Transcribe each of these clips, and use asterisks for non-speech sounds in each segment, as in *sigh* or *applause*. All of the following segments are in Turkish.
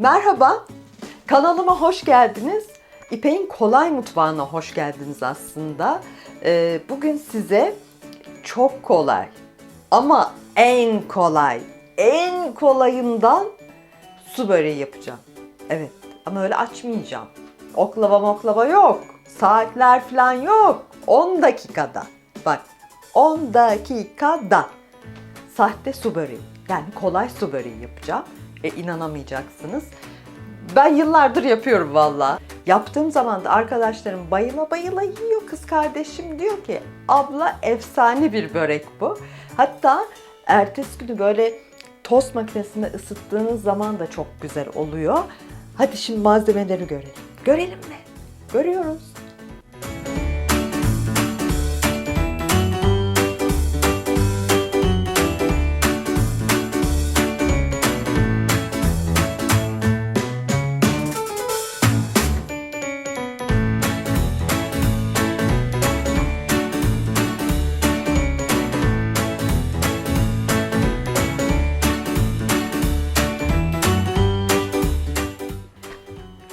Merhaba, kanalıma hoş geldiniz. İpek'in kolay mutfağına hoş geldiniz aslında. Ee, bugün size çok kolay ama en kolay, en kolayından su böreği yapacağım. Evet ama öyle açmayacağım. Oklava moklava yok. Saatler falan yok. 10 dakikada. Bak 10 dakikada sahte su böreği. Yani kolay su böreği yapacağım. E inanamayacaksınız. Ben yıllardır yapıyorum valla. Yaptığım zaman da arkadaşlarım bayıla bayıla yiyor. Kız kardeşim diyor ki abla efsane bir börek bu. Hatta ertesi günü böyle tost makinesinde ısıttığınız zaman da çok güzel oluyor. Hadi şimdi malzemeleri görelim. Görelim mi? Görüyoruz.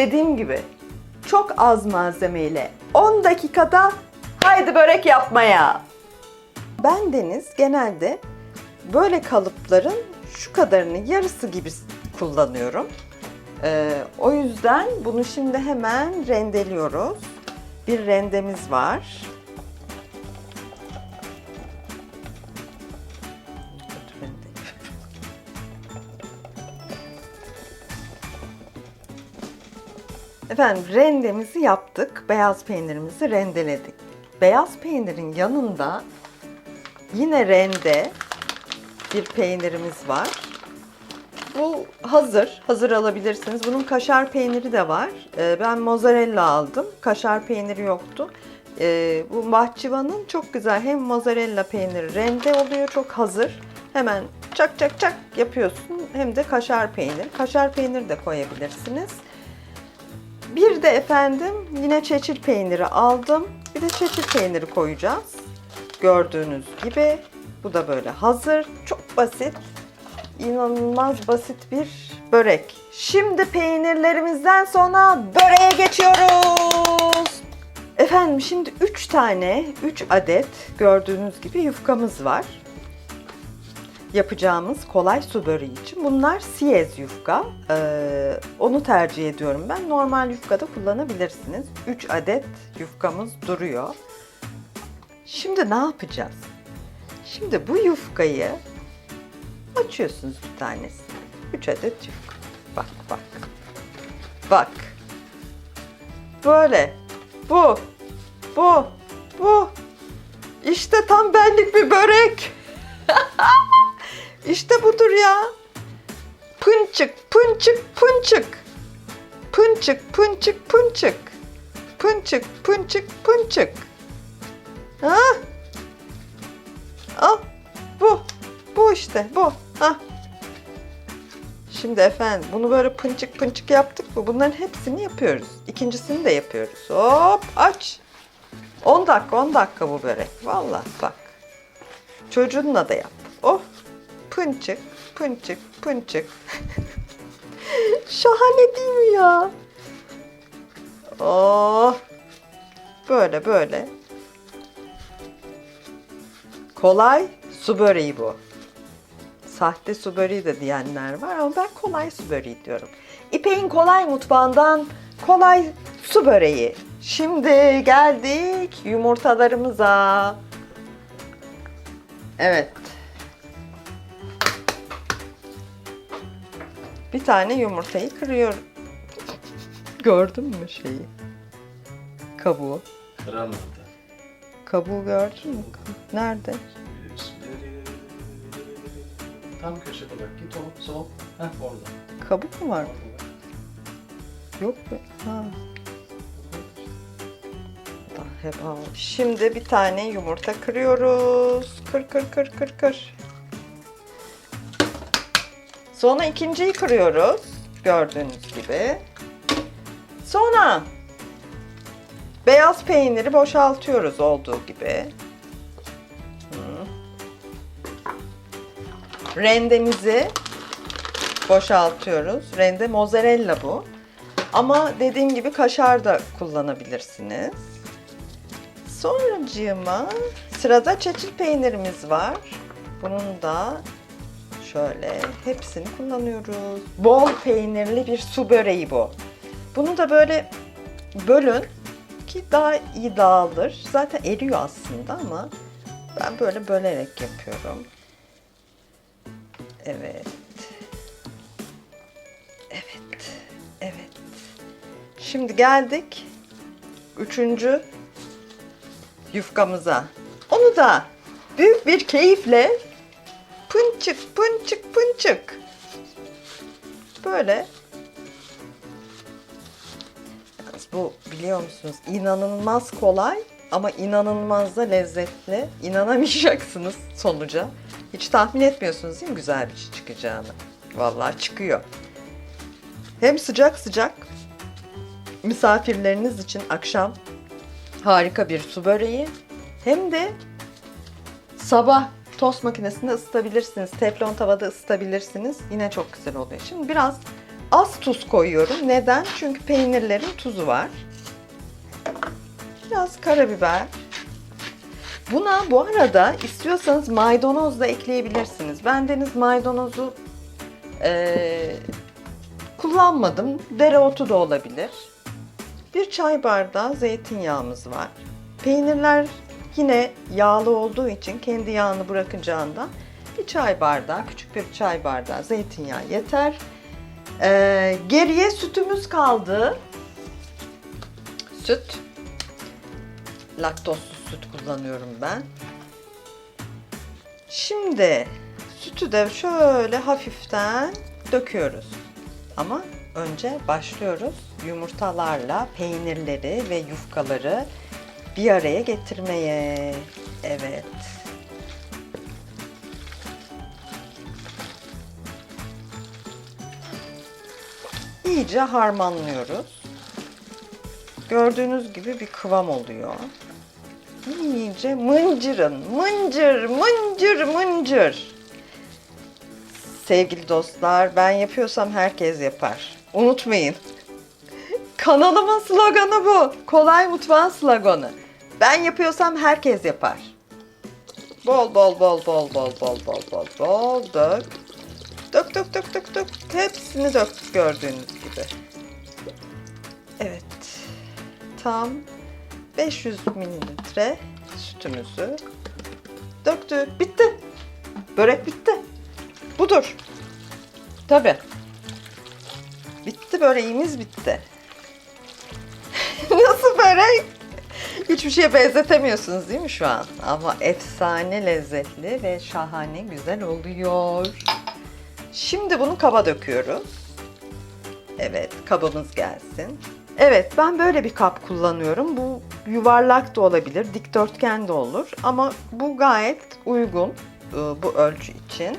Dediğim gibi çok az malzemeyle 10 dakikada haydi börek yapmaya. Ben Deniz genelde böyle kalıpların şu kadarını yarısı gibi kullanıyorum. Ee, o yüzden bunu şimdi hemen rendeliyoruz. Bir rendemiz var. Efendim rendemizi yaptık. Beyaz peynirimizi rendeledik. Beyaz peynirin yanında yine rende bir peynirimiz var. Bu hazır. Hazır alabilirsiniz. Bunun kaşar peyniri de var. Ee, ben mozzarella aldım. Kaşar peyniri yoktu. Ee, bu mahçıvanın çok güzel hem mozzarella peyniri rende oluyor çok hazır. Hemen çak çak çak yapıyorsun. Hem de kaşar peynir. Kaşar peynir de koyabilirsiniz. Bir de efendim yine çeçil peyniri aldım. Bir de çeçil peyniri koyacağız. Gördüğünüz gibi bu da böyle hazır. Çok basit. inanılmaz basit bir börek. Şimdi peynirlerimizden sonra böreğe geçiyoruz. Efendim şimdi 3 tane, 3 adet gördüğünüz gibi yufkamız var yapacağımız kolay su böreği için. Bunlar siyez yufka. Ee, onu tercih ediyorum ben. Normal yufka da kullanabilirsiniz. 3 adet yufkamız duruyor. Şimdi ne yapacağız? Şimdi bu yufkayı açıyorsunuz bir tanesi. 3 adet yufka. Bak bak. Bak. Böyle. Bu. Bu. Bu. İşte tam benlik bir börek. *laughs* İşte budur ya. Pınçık, pınçık, pınçık. Pınçık, pınçık, pınçık. Pınçık, pınçık, pınçık. Ha? Al. Bu. Bu işte, bu. Ha. Şimdi efendim bunu böyle pınçık pınçık yaptık mı? Bunların hepsini yapıyoruz. İkincisini de yapıyoruz. Hop aç. 10 dakika 10 dakika bu börek. Vallahi bak. Çocuğunla da yap. Oh pınçık pınçık pınçık. *laughs* Şahane değil mi ya? Oh böyle böyle. Kolay su böreği bu. Sahte su böreği de diyenler var ama ben kolay su böreği diyorum. İpek'in kolay mutfağından kolay su böreği. Şimdi geldik yumurtalarımıza. Evet. Bir tane yumurtayı kırıyorum. Gördün mü şeyi? Kabuğu. Kıramadı. Kabuğu gördün mü? Nerede? Tam köşede bak. Git o sol. Heh orada. Kabuk mu var? Yok be. Ha. Al. Şimdi bir tane yumurta kırıyoruz. Kır kır kır kır kır. Sonra ikinciyi kırıyoruz. Gördüğünüz gibi. Sonra beyaz peyniri boşaltıyoruz olduğu gibi. Rendemizi boşaltıyoruz. Rende mozzarella bu. Ama dediğim gibi kaşar da kullanabilirsiniz. Sonracığıma sırada çeçil peynirimiz var. Bunun da şöyle hepsini kullanıyoruz. Bol peynirli bir su böreği bu. Bunu da böyle bölün ki daha iyi dağılır. Zaten eriyor aslında ama ben böyle bölerek yapıyorum. Evet. Evet. Evet. Şimdi geldik üçüncü yufkamıza. Onu da büyük bir keyifle pınçık pınçık pınçık böyle Yalnız bu biliyor musunuz inanılmaz kolay ama inanılmaz da lezzetli. İnanamayacaksınız sonuca. Hiç tahmin etmiyorsunuz değil mi güzel bir şey çıkacağını? Vallahi çıkıyor. Hem sıcak sıcak misafirleriniz için akşam harika bir su böreği hem de sabah tost makinesinde ısıtabilirsiniz. Teflon tavada ısıtabilirsiniz. Yine çok güzel oluyor. Şimdi biraz az tuz koyuyorum. Neden? Çünkü peynirlerin tuzu var. Biraz karabiber. Buna bu arada istiyorsanız maydanoz da ekleyebilirsiniz. Bendeniz maydanozu eee, kullanmadım. Dereotu da olabilir. Bir çay bardağı zeytinyağımız var. Peynirler yine yağlı olduğu için kendi yağını bırakacağından bir çay bardağı, küçük bir çay bardağı zeytinyağı yeter. Ee, geriye sütümüz kaldı. Süt. Laktozsuz süt kullanıyorum ben. Şimdi sütü de şöyle hafiften döküyoruz. Ama önce başlıyoruz yumurtalarla peynirleri ve yufkaları bir araya getirmeye. Evet. İyice harmanlıyoruz. Gördüğünüz gibi bir kıvam oluyor. İyice mıncırın, mıncır, mıncır, mıncır. Sevgili dostlar, ben yapıyorsam herkes yapar. Unutmayın. Kanalımın sloganı bu. Kolay mutfağın sloganı. Ben yapıyorsam herkes yapar. Bol bol bol bol bol bol bol bol bol dök. Dök dök dök dök dök. Hepsini döktük gördüğünüz gibi. Evet. Tam 500 mililitre sütümüzü döktük. Bitti. Börek bitti. Budur. Tabii. Bitti böreğimiz bitti. Börek? Hiçbir şeye benzetemiyorsunuz değil mi şu an? Ama efsane lezzetli ve şahane güzel oluyor. Şimdi bunu kaba döküyoruz. Evet, kabımız gelsin. Evet, ben böyle bir kap kullanıyorum. Bu yuvarlak da olabilir, dikdörtgen de olur. Ama bu gayet uygun e, bu ölçü için.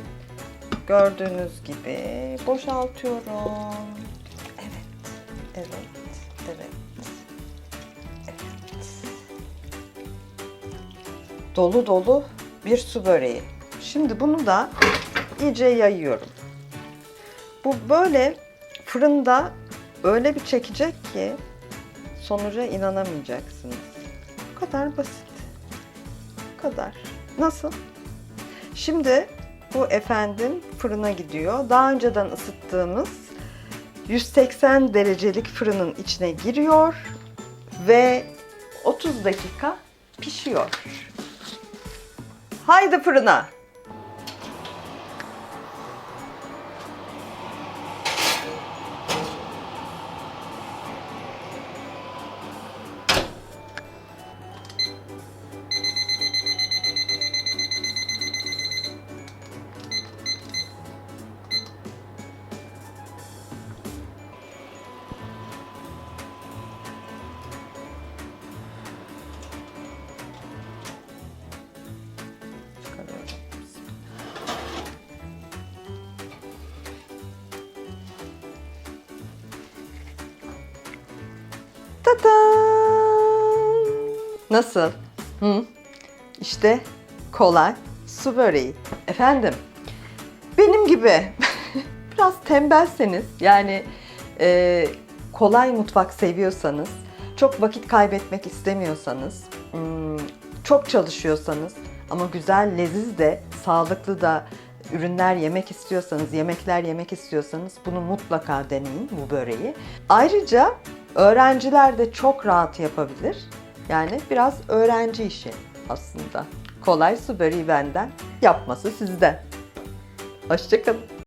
Gördüğünüz gibi boşaltıyorum. Evet, evet. Dolu dolu bir su böreği. Şimdi bunu da iyice yayıyorum. Bu böyle fırında öyle bir çekecek ki sonuca inanamayacaksınız. Bu kadar basit. Bu kadar. Nasıl? Şimdi bu efendim fırına gidiyor. Daha önceden ısıttığımız 180 derecelik fırının içine giriyor ve 30 dakika pişiyor. Haydi fırına. Tadam! Nasıl? Hı? İşte kolay su böreği. Efendim, benim gibi *laughs* biraz tembelseniz yani e, kolay mutfak seviyorsanız, çok vakit kaybetmek istemiyorsanız, hmm, çok çalışıyorsanız ama güzel, leziz de, sağlıklı da ürünler yemek istiyorsanız, yemekler yemek istiyorsanız bunu mutlaka deneyin bu böreği. Ayrıca öğrenciler de çok rahat yapabilir. Yani biraz öğrenci işi aslında. Kolay su böreği benden, yapması sizden. Hoşçakalın.